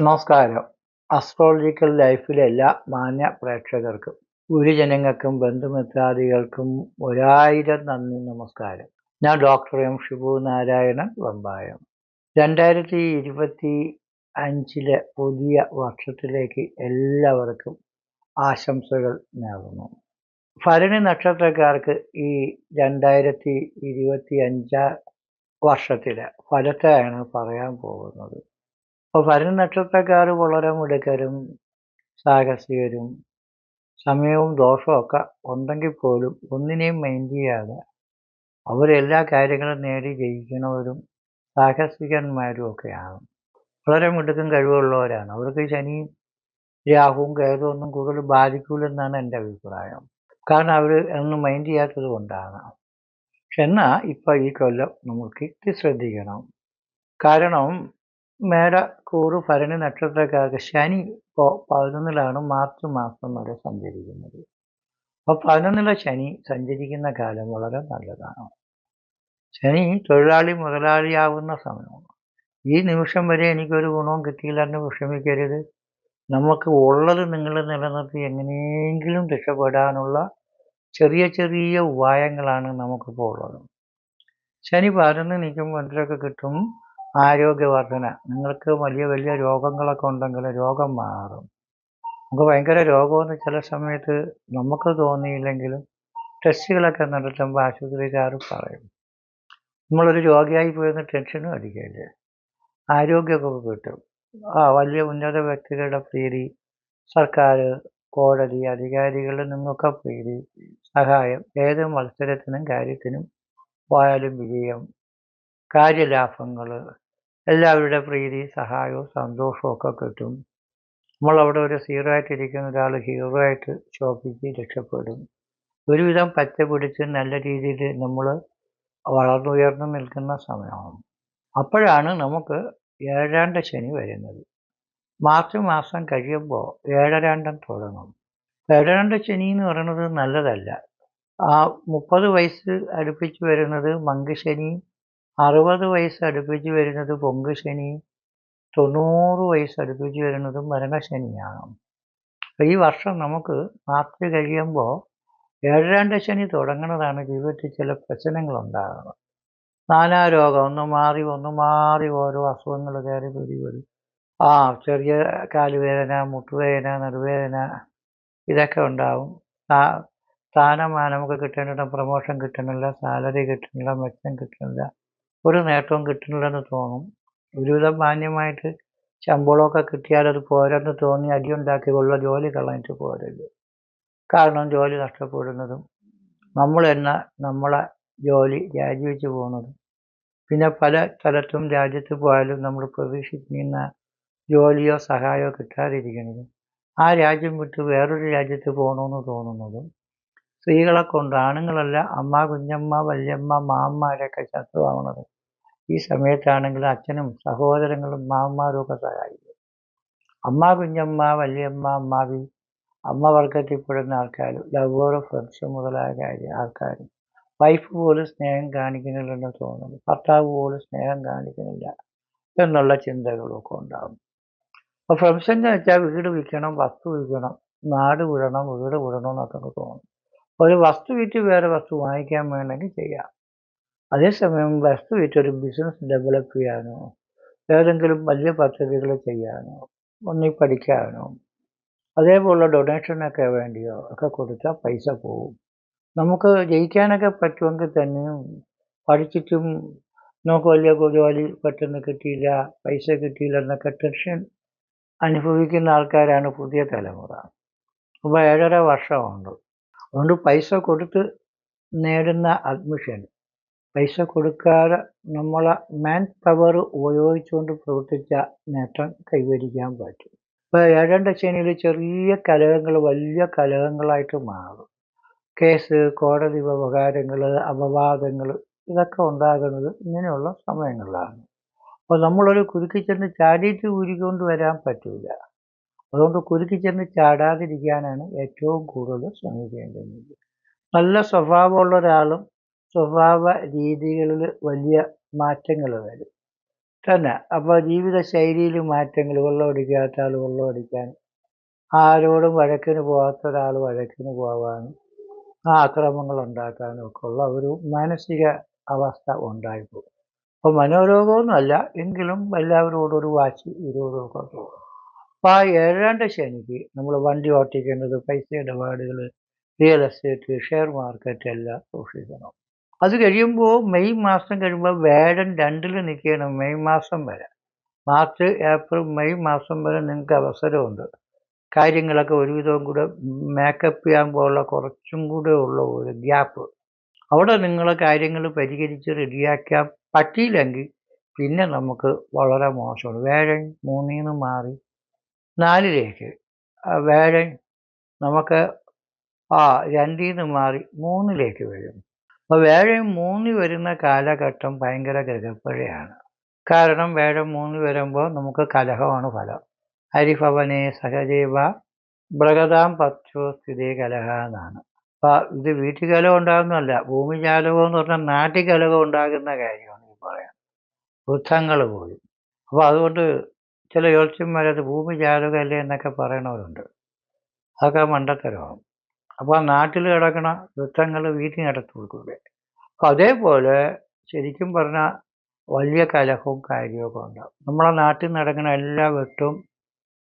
നമസ്കാരം. അസ്ട്രോളജിക്കൽ ലൈഫിലെ എല്ലാ മാന്യ പ്രേക്ഷകർക്കും ഗുരുജനങ്ങൾക്കും ബന്ധുമിത്രാദികൾക്കും ഒരായിരം നന്ദി നമസ്കാരം. ഞാൻ ഡോക്ടർ എം ഷിബു നാരായണൻ വമ്പായം. രണ്ടായിരത്തി ഇരുപത്തി അഞ്ചിലെ പുതിയ വർഷത്തിലേക്ക് എല്ലാവർക്കും ആശംസകൾ നേർന്നു. ഭരണി നക്ഷത്രക്കാർക്ക് ഈ രണ്ടായിരത്തി ഇരുപത്തി അഞ്ചാം വർഷത്തിലെ ഫലത്തെയാണ് പറയാൻ പോകുന്നത്. അപ്പോൾ ഭരണി നക്ഷത്രക്കാർ വളരെ മിടുക്കരും സാഹസികരും സമയവും ദോഷവും ഉണ്ടെങ്കിൽ പോലും ഒന്നിനെയും മൈൻഡ് ചെയ്യാതെ അവരെല്ലാ കാര്യങ്ങളും നേടി ജയിക്കുന്നവരും സാഹസികന്മാരും ഒക്കെയാണ്. വളരെ മിടുക്കും കഴിവുള്ളവരാണ്. അവർക്ക് ശനിയും രാഹുവും കേതുവും ഒന്നും കൂടുതൽ ബാധിക്കൂലെന്നാണ് എന്റെ അഭിപ്രായം. കാരണം അവർ ഒന്നും മൈൻഡ് ചെയ്യാത്തത് കൊണ്ടാണ്. പക്ഷെ എന്നാൽ ഇപ്പം ഈ കൊല്ലം നമുക്ക് ശ്രദ്ധിക്കണം. കാരണം മേട കൂറ് ഭരണി നക്ഷത്രക്കാർക്ക് ശനി ഇപ്പോൾ പതിനൊന്നിലാണ് മാർച്ച് മാസം വരെ സഞ്ചരിക്കുന്നത്. അപ്പോൾ പതിനൊന്നിലെ ശനി സഞ്ചരിക്കുന്ന കാലം വളരെ നല്ലതാണ്. ശനി തൊഴിലാളി മുതലാളിയാവുന്ന സമയമാണ്. ഈ നിമിഷം വരെ എനിക്കൊരു ഗുണവും കിട്ടിയില്ലെന്ന് വിഷമിക്കരുത്. നമുക്ക് ഉള്ളത് നിങ്ങൾ നിലനിർത്തി എങ്ങനെയെങ്കിലും രക്ഷപ്പെടാനുള്ള ചെറിയ ചെറിയ ഉപായങ്ങളാണ് നമുക്കിപ്പോൾ ഉള്ളത്. ശനി പതിനൊന്ന് നിൽക്കുമ്പോൾ എന്തൊക്കെ കിട്ടും? ആരോഗ്യവർധന നിങ്ങൾക്ക് വലിയ വലിയ രോഗങ്ങളൊക്കെ ഉണ്ടെങ്കിൽ രോഗം മാറും. നമുക്ക് ഭയങ്കര രോഗമെന്ന് ചില സമയത്ത് നമുക്ക് തോന്നിയില്ലെങ്കിലും ടെസ്റ്റുകളൊക്കെ നടത്തുമ്പോൾ ആശുപത്രിക്കാർ പറയും. നമ്മളൊരു രോഗിയായി പോയെന്ന് ടെൻഷനും അടിക്കില്ല? ആരോഗ്യമൊക്കെ കിട്ടും. ആ വലിയ ഉന്നത വ്യക്തികളുടെ പ്രീതി സർക്കാർ കോടതി അധികാരികളിൽ നിന്നൊക്കെ പ്രീതി സഹായം ഏത് മത്സരത്തിനും കാര്യത്തിനും പോയാലും വിജയം. കാര്യലാഭങ്ങൾ എല്ലാവരുടെ പ്രീതി സഹായവും സന്തോഷവും ഒക്കെ കിട്ടും. നമ്മളവിടെ ഒരു സീറോ ആയിട്ടിരിക്കുന്ന ഒരാൾ ഹീറോ ആയിട്ട് ശോഭിച്ച് രക്ഷപ്പെടും. ഒരുവിധം പച്ച പിടിച്ച് നല്ല രീതിയിൽ നമ്മൾ വളർന്നുയർന്നു നിൽക്കുന്ന സമയമാണ്. അപ്പോഴാണ് നമുക്ക് ഏഴാണ്ട ശനി വരുന്നത്. മാർച്ച് മാസം കഴിയുമ്പോൾ ഏഴരാണ്ടം തുടങ്ങും. ഏഴരാണ്ട് ശനി എന്ന് പറയുന്നത് നല്ലതല്ല. ആ മുപ്പത് വയസ്സ് അടുപ്പിച്ച് വരുന്നത് മങ്കുശനി അറുപത് വയസ്സ് അടുപ്പിച്ച് വരുന്നത് പൊങ്ക് ശനി തൊണ്ണൂറ് വയസ്സ് അടുപ്പിച്ച് വരുന്നത് മരണശനിയാണ് ഈ വർഷം നമുക്ക് മാർച്ച് കഴിയുമ്പോൾ ഏഴാണ്ട് ശനി തുടങ്ങുന്നതാണ് ജീവിതത്തിൽ ചില പ്രശ്നങ്ങൾ ഉണ്ടാകുന്നത് നാനാ രോഗം ഒന്ന് മാറി ഒന്ന് മാറി ഓരോ അസുഖങ്ങൾ കയറി പിടി വരും. ആ ചെറിയ കാലുവേദന മുട്ടുവേദന നടുവേദന ഇതൊക്കെ ഉണ്ടാവും. സ്ഥാനമാനമൊക്കെ നമുക്ക് കിട്ടേണ്ട പ്രമോഷൻ കിട്ടണില്ല സാലറി കിട്ടണില്ല മെച്ചം കിട്ടണില്ല ഒരു നേട്ടവും കിട്ടുന്നില്ലെന്ന് തോന്നും. ഒരുവിധം മാന്യമായിട്ട് ശമ്പളമൊക്കെ കിട്ടിയാൽ അത് പോരെന്ന് തോന്നി അടിയുണ്ടാക്കിയുള്ള ജോലി കളഞ്ഞിട്ട് പോരല്ല് കാരണം ജോലി നഷ്ടപ്പെടുന്നതും നമ്മൾ തന്നെ നമ്മളെ ജോലി രാജിവെച്ച് പോകുന്നതും. പിന്നെ പല സ്ഥലത്തും രാജ്യത്ത് പോയാലും നമ്മൾ പ്രതീക്ഷിക്കുന്ന ജോലിയോ സഹായമോ കിട്ടാതിരിക്കുന്നതും ആ രാജ്യം വിട്ട് വേറൊരു രാജ്യത്ത് പോകണമെന്ന് തോന്നുന്നതും സ്ത്രീകളെ കൊണ്ട് ആണുങ്ങളല്ല അമ്മ കുഞ്ഞമ്മ വല്യമ്മ മാമ്മമാരൊക്കെ ശത്രുവാകുന്നത് ഈ സമയത്താണെങ്കിൽ അച്ഛനും സഹോദരങ്ങളും മാമ്മമാരും ഒക്കെ സഹായിക്കും. അമ്മ കുഞ്ഞമ്മ വലിയമ്മ അമ്മാവി അമ്മ വർഗത്തിൽപ്പെടുന്ന ആൾക്കാർ ലവോറ് ഫ്രണ്ട്സ് മുതലായ കാര്യം ആൾക്കാർ വൈഫ് പോലും സ്നേഹം കാണിക്കുന്നില്ലെന്ന് തോന്നുന്നു. ഭർത്താവ് പോലും സ്നേഹം കാണിക്കുന്നില്ല എന്നുള്ള ചിന്തകളൊക്കെ ഉണ്ടാകും. അപ്പോൾ ഫ്രണ്ട്സ് എന്ന് വെച്ചാൽ വീട് വിൽക്കണം വസ്തു വിൽക്കണം നാട് വിടണം വീട് വിടണം എന്നൊക്കെ തോന്നും. ഒരു വസ്തു വിറ്റ് വേറെ വസ്തു വാങ്ങിക്കാൻ വേണമെങ്കിൽ ചെയ്യാം. അതേസമയം വസ്തു വിറ്റ് ഒരു ബിസിനസ് ഡെവലപ്പ് ചെയ്യാനോ ഏതെങ്കിലും വലിയ പദ്ധതികൾ ചെയ്യാനോ ഒന്നി പഠിക്കാനോ അതേപോലുള്ള ഡൊണേഷനൊക്കെ വേണ്ടിയോ ഒക്കെ കൊടുത്താൽ പൈസ പോവും. നമുക്ക് ജയിക്കാനൊക്കെ പറ്റുമെങ്കിൽ തന്നെയും പഠിച്ചിട്ടും നമുക്ക് വലിയ ജോലി പെട്ടെന്ന് കിട്ടിയില്ല പൈസ കിട്ടിയില്ല എന്നൊക്കെ ടെൻഷൻ അനുഭവിക്കുന്ന ആൾക്കാരാണ് പുതിയ തലമുറ. അപ്പോൾ ഏഴര വർഷമുണ്ട് അതുകൊണ്ട് പൈസ കൊടുത്ത് നേടുന്ന അഡ്മിഷൻ പൈസ കൊടുക്കാതെ നമ്മളെ മാൻ പവർ ഉപയോഗിച്ചുകൊണ്ട് പ്രവർത്തിച്ച നേട്ടം കൈവരിക്കാൻ പറ്റും. ഇപ്പോൾ ഏഴണ്ട ശനിയിൽ ചെറിയ കലഹങ്ങൾ വലിയ കലഹങ്ങളായിട്ട് മാറും. കേസ് കോടതി വ്യവഹാരങ്ങൾ അപവാദങ്ങൾ ഇതൊക്കെ ഉണ്ടാകുന്നത് ഇങ്ങനെയുള്ള സമയങ്ങളിലാണ്. അപ്പോൾ നമ്മളൊരു കുരുക്കി ചെന്ന് ചാടിയിട്ട് ഊരിക്കൊണ്ട് വരാൻ പറ്റില്ല അതുകൊണ്ട് കുരുക്കി ചെന്ന് ചാടാതിരിക്കാനാണ് ഏറ്റവും കൂടുതൽ ശ്രമിക്കേണ്ടത്. നല്ല സ്വഭാവമുള്ള ഒരാളും സ്വഭാവ രീതികളിൽ വലിയ മാറ്റങ്ങൾ വരും. തന്നെ. അപ്പോൾ ജീവിതശൈലിയിൽ മാറ്റങ്ങൾ വെള്ളം അടിക്കാത്ത ആൾ വെള്ളം അടിക്കാൻ ആരോടും വഴക്കിന് പോകാത്ത ഒരാൾ വഴക്കിന് പോകാനും ആ അക്രമങ്ങൾ ഉണ്ടാക്കാനും ഒക്കെ ഉള്ള ഒരു മാനസിക അവസ്ഥ ഉണ്ടായിപ്പോകും. അപ്പോൾ മനോരോഗമൊന്നുമല്ല എങ്കിലും എല്ലാവരോടും ഒരു വാശി വിരോധമൊക്കെ തോന്നും. അപ്പോൾ ആ ഏഴാണ്ട് ശനിക്ക് നമ്മൾ വണ്ടി ഓട്ടിക്കേണ്ടത് പൈസ ഇടപാടുകൾ റിയൽ എസ്റ്റേറ്റ് ഷെയർ മാർക്കറ്റ് എല്ലാം സൂക്ഷിക്കണം. അത് കഴിയുമ്പോൾ മെയ് മാസം കഴിയുമ്പോൾ വേടൻ രണ്ടിൽ നിൽക്കണം മെയ് മാസം വരെ. മാർച്ച് ഏപ്രിൽ മെയ് മാസം വരെ നിങ്ങൾക്ക് അവസരമുണ്ട്. കാര്യങ്ങളൊക്കെ ഒരുവിധം കൂടെ മേക്കപ്പ് ചെയ്യാൻ പോലുള്ള കുറച്ചും കൂടെ ഉള്ള ഒരു ഗ്യാപ്പ് അവിടെ നിങ്ങൾ കാര്യങ്ങൾ പരിഹരിച്ച് റെഡിയാക്കാൻ പറ്റിയില്ലെങ്കിൽ പിന്നെ നമുക്ക് വളരെ മോശമാണ്. വേഴൻ മൂന്നിൽ മാറി നാലിലേക്ക്. വേഴൻ നമുക്ക് ആ രണ്ടിൽ നിന്ന് മാറി മൂന്നിലേക്ക് വരും. അപ്പോൾ വേഴം മൂന്നി വരുന്ന കാലഘട്ടം ഭയങ്കര ഗ്രഹപ്പഴയാണ് കാരണം വേഴം മൂന്നി വരുമ്പോൾ നമുക്ക് കലഹമാണ് ഫലം. ഹരിഭവനെ സഹജീവ ബ്രഗതാം പക്ഷോ സ്ഥിതി കലഹ എന്നാണ്. അപ്പോൾ ഇത് വീട്ടിൽ കലഹം ഉണ്ടാകുന്നതല്ല ഭൂമിജാലകം എന്ന് പറഞ്ഞാൽ നാട്ടിൽ കലഹം ഉണ്ടാകുന്ന കാര്യമാണ് ഈ പറയാം വൃദ്ധങ്ങൾ പോലും. അപ്പോൾ അതുകൊണ്ട് ചില യോത്സ്യന്മാരത് ഭൂമി ജാലകമല്ലേ എന്നൊക്കെ പറയണവരുണ്ട്. അതൊക്കെ മണ്ടത്തരമാണ്. അപ്പോൾ നാട്ടിൽ കിടക്കണ വൃത്തങ്ങൾ വീട്ടിൽ നടത്തി കൊടുക്കൂലേ അപ്പം അതേപോലെ ശരിക്കും പറഞ്ഞാൽ വലിയ കലഹവും കാര്യമൊക്കെ ഉണ്ടാവും. നമ്മളെ നാട്ടിൽ നടക്കുന്ന എല്ലാ വെട്ടും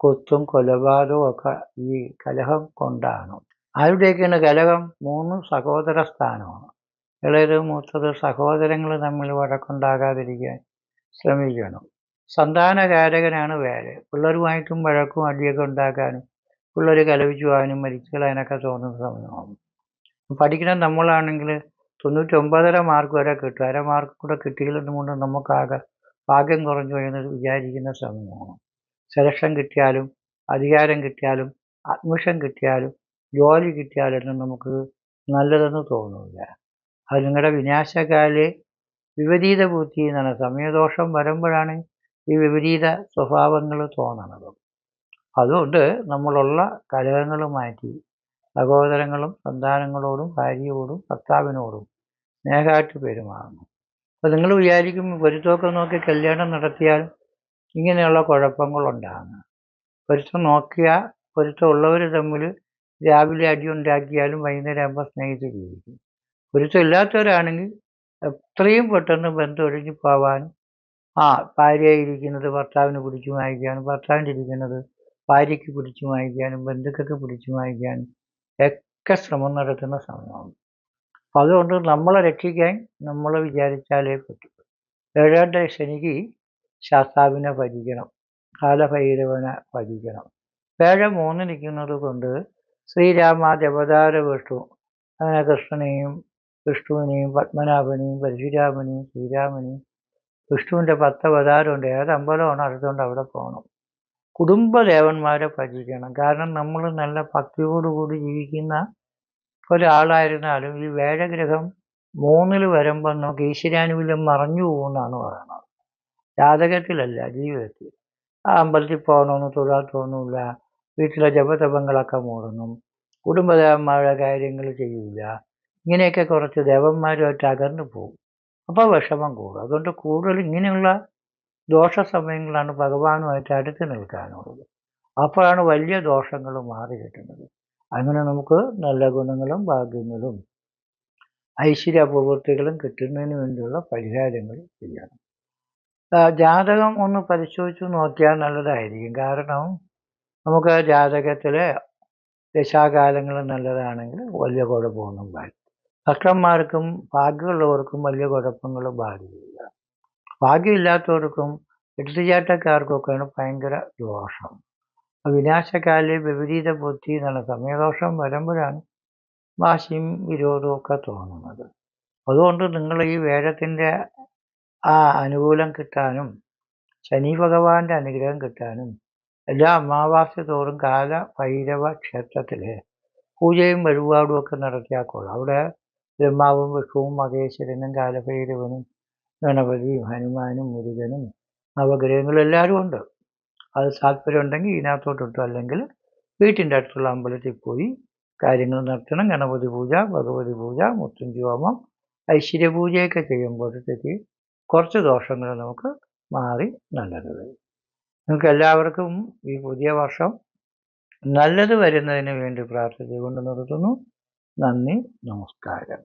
കൊത്തും കൊലപാതകവും ഒക്കെ ഈ കലഹം കൊണ്ടാണ്. ആരുടെയൊക്കെയാണ് കലഹം? മൂന്ന് സഹോദര സ്ഥാനമാണ്. ഇളയത് മൂത്തത് സഹോദരങ്ങൾ തമ്മിൽ വഴക്കുണ്ടാകാതിരിക്കാൻ ശ്രമിക്കണം. സന്താനകാരകനാണ് വേല പിള്ളേരുമായിട്ടും വഴക്കും അടിയൊക്കെ ഉണ്ടാക്കാനും പിള്ളേർ കലപിച്ചു പോകാനും മരിച്ചു കളയാനൊക്കെ തോന്നുന്ന സമയമാകും. പഠിക്കുന്ന നമ്മളാണെങ്കിൽ തൊണ്ണൂറ്റൊമ്പതര മാർക്ക് വരെ കിട്ടും. അര മാർക്ക് കൂടെ കിട്ടിയില്ലെന്നുകൊണ്ട് നമുക്കാകെ ഭാഗ്യം കുറഞ്ഞു എന്ന് വിചാരിക്കുന്ന സമയമാണ്. സെലക്ഷൻ കിട്ടിയാലും അധികാരം കിട്ടിയാലും അഡ്മിഷൻ കിട്ടിയാലും ജോലി കിട്ടിയാലൊന്നും നമുക്ക് നല്ലതെന്ന് തോന്നില്ല. അത് നിങ്ങളുടെ വിനാശകാലെ വിപരീത ബുദ്ധി എന്നാണ്. സമയദോഷം വരുമ്പോഴാണ് ഈ വിപരീത സ്വഭാവങ്ങൾ തോന്നണത്. അതുകൊണ്ട് നമ്മളുള്ള കലഹങ്ങൾ മാറ്റി സഹോദരങ്ങളും സന്താനങ്ങളോടും ഭാര്യയോടും ഭർത്താവിനോടും സ്നേഹമായിട്ട് പെരുമാറണം അപ്പോൾ നിങ്ങൾ വിചാരിക്കും പൊരുത്തമൊക്കെ നോക്കി കല്യാണം നടത്തിയാൽ ഇങ്ങനെയുള്ള കുഴപ്പങ്ങളുണ്ടാകുന്നു പൊരുത്തം നോക്കിയാൽ പൊരുത്തമുള്ളവർ തമ്മിൽ രാവിലെ അടി ഉണ്ടാക്കിയാലും വൈകുന്നേരം ആകുമ്പോൾ സ്നേഹിച്ച് ജീവിക്കും. പൊരുത്തം ഇല്ലാത്തവരാണെങ്കിൽ എത്രയും പെട്ടെന്ന് ബന്ധം ഒഴിഞ്ഞു പോവാനും ആ ഭാര്യയായിരിക്കുന്നത് ഭർത്താവിന് പിടിച്ചു വാങ്ങിക്കാനും ഭർത്താവിന്റെ ഇരിക്കുന്നത് ഭാര്യയ്ക്ക് പിടിച്ചു വാങ്ങിക്കാനും ബന്ധുക്കൾക്ക് പിടിച്ചു വാങ്ങിക്കാനും ഒക്കെ ശ്രമം നടത്തുന്ന സമയമാണ്. അപ്പം അതുകൊണ്ട് നമ്മളെ രക്ഷിക്കാൻ നമ്മൾ വിചാരിച്ചാലേ പറ്റൂ. ഏഴാണ്ട് ശനിക്ക് ശാസ്താവിനെ ഭജിക്കണം കാലഭൈരവനെ ഭജിക്കണം. വേഴ മൂന്ന് നിൽക്കുന്നത് കൊണ്ട് ശ്രീരാമ ദേവതാര വിഷ്ണു അങ്ങനെ കൃഷ്ണനെയും വിഷ്ണുവിനെയും പത്മനാഭനെയും പരശുരാമനെയും ശ്രീരാമനെയും വിഷ്ണുവിന്റെ പത്ത് അവതാരമുണ്ട്. ഏത് അമ്പലമാണ് അടുത്തുകൊണ്ട് അവിടെ പോകണം? കുടുംബദേവന്മാരെ പറ്റിക്കണം കാരണം നമ്മൾ നല്ല ഭക്തിയോടുകൂടി ജീവിക്കുന്ന ഒരാളായിരുന്നാലും ഈ വേഴഗ്രഹം മൂന്നിൽ വരുമ്പോൾ നമുക്ക് ഈശ്വരാനുകൂല്യം മറഞ്ഞു പോകുമെന്നാണ് പറയുന്നത്. ജാതകത്തിലല്ല ജീവിതത്തിൽ. ആ അമ്പലത്തിൽ പോകണമെന്ന് തൊഴാൻ വീട്ടിലെ ജപതപങ്ങളൊക്കെ മൂടണം. കുടുംബദേവന്മാരുടെ കാര്യങ്ങൾ ചെയ്യില്ല ഇങ്ങനെയൊക്കെ കുറച്ച് ദേവന്മാരുമായിട്ട് അകന്നു പോകും. അപ്പോൾ വിഷമം കൂടും. അതുകൊണ്ട് കൂടുതൽ ഇങ്ങനെയുള്ള ദോഷ സമയങ്ങളാണ് ഭഗവാനുമായിട്ട് അടുത്ത് നിൽക്കാനുള്ളത്. അപ്പോഴാണ് വലിയ ദോഷങ്ങൾ മാറി കിട്ടുന്നത്. അങ്ങനെ നമുക്ക് നല്ല ഗുണങ്ങളും ഭാഗ്യങ്ങളും ഐശ്വര്യ അപവൃത്തികളും കിട്ടുന്നതിന് വേണ്ടിയുള്ള പരിഹാരങ്ങൾ ചെയ്യണം ജാതകം ഒന്ന് പരിശോധിച്ച് നോക്കിയാൽ നല്ലതായിരിക്കും. കാരണം നമുക്ക് ജാതകത്തിലെ ദശാകാലങ്ങൾ നല്ലതാണെങ്കിൽ വലിയ കുഴപ്പമൊന്നും പാടില്ല ഭക്തന്മാർക്കും ഭാഗ്യമുള്ളവർക്കും വലിയ കുഴപ്പങ്ങളും ബാധിക്കില്ല. ഭാഗ്യമില്ലാത്തവർക്കും എടുത്തുചാട്ടക്കാർക്കൊക്കെയാണ് ഭയങ്കര ദോഷം. വിനാശകാലിൽ വിപരീത ബുദ്ധി എന്നുള്ള സമയദോഷം വരുമ്പോഴാണ് വാശിയും വിരോധവും ഒക്കെ തോന്നുന്നത്. അതുകൊണ്ട് നിങ്ങൾ ഈ വേദത്തിന്റെ ആ അനുകൂലം കിട്ടാനും ശനി ഭഗവാന്റെ അനുഗ്രഹം കിട്ടാനും എല്ലാ അമാവാസ്യ തോറും കാല ഭൈരവ ക്ഷേത്രത്തിൽ പൂജയും വഴിപാടും ഒക്കെ നടത്തിയാൽ കൊള്ളാം. അവിടെ ബ്രഹ്മാവും വിഷ്ണുവും മഹേശ്വരനും കാലഭൈരവനും ഗണപതിയും ഹനുമാനും മുരുകനും നവഗ്രഹങ്ങളും എല്ലാവരും ഉണ്ട്. അത് താല്പര്യം ഉണ്ടെങ്കിൽ ഇതിനകത്തോട്ടിട്ടു അല്ലെങ്കിൽ വീട്ടിന്റെ അടുത്തുള്ള അമ്പലത്തിൽ പോയി കാര്യങ്ങൾ നടത്തണം. ഗണപതി പൂജ ഭഗവതി പൂജ മുത്തുഞ്ചി ഹോമം ഐശ്വര്യ പൂജയൊക്കെ ചെയ്യുമ്പോഴത്തേക്ക് കുറച്ച് ദോഷങ്ങൾ നമുക്ക് മാറി നല്ലത്. നിങ്ങൾക്ക് എല്ലാവർക്കും ഈ പുതിയ വർഷം നല്ലത് വരുന്നതിന് വേണ്ടി പ്രാർത്ഥിച്ചുകൊണ്ട് നിർത്തുന്നു. നന്ദി നമസ്കാരം.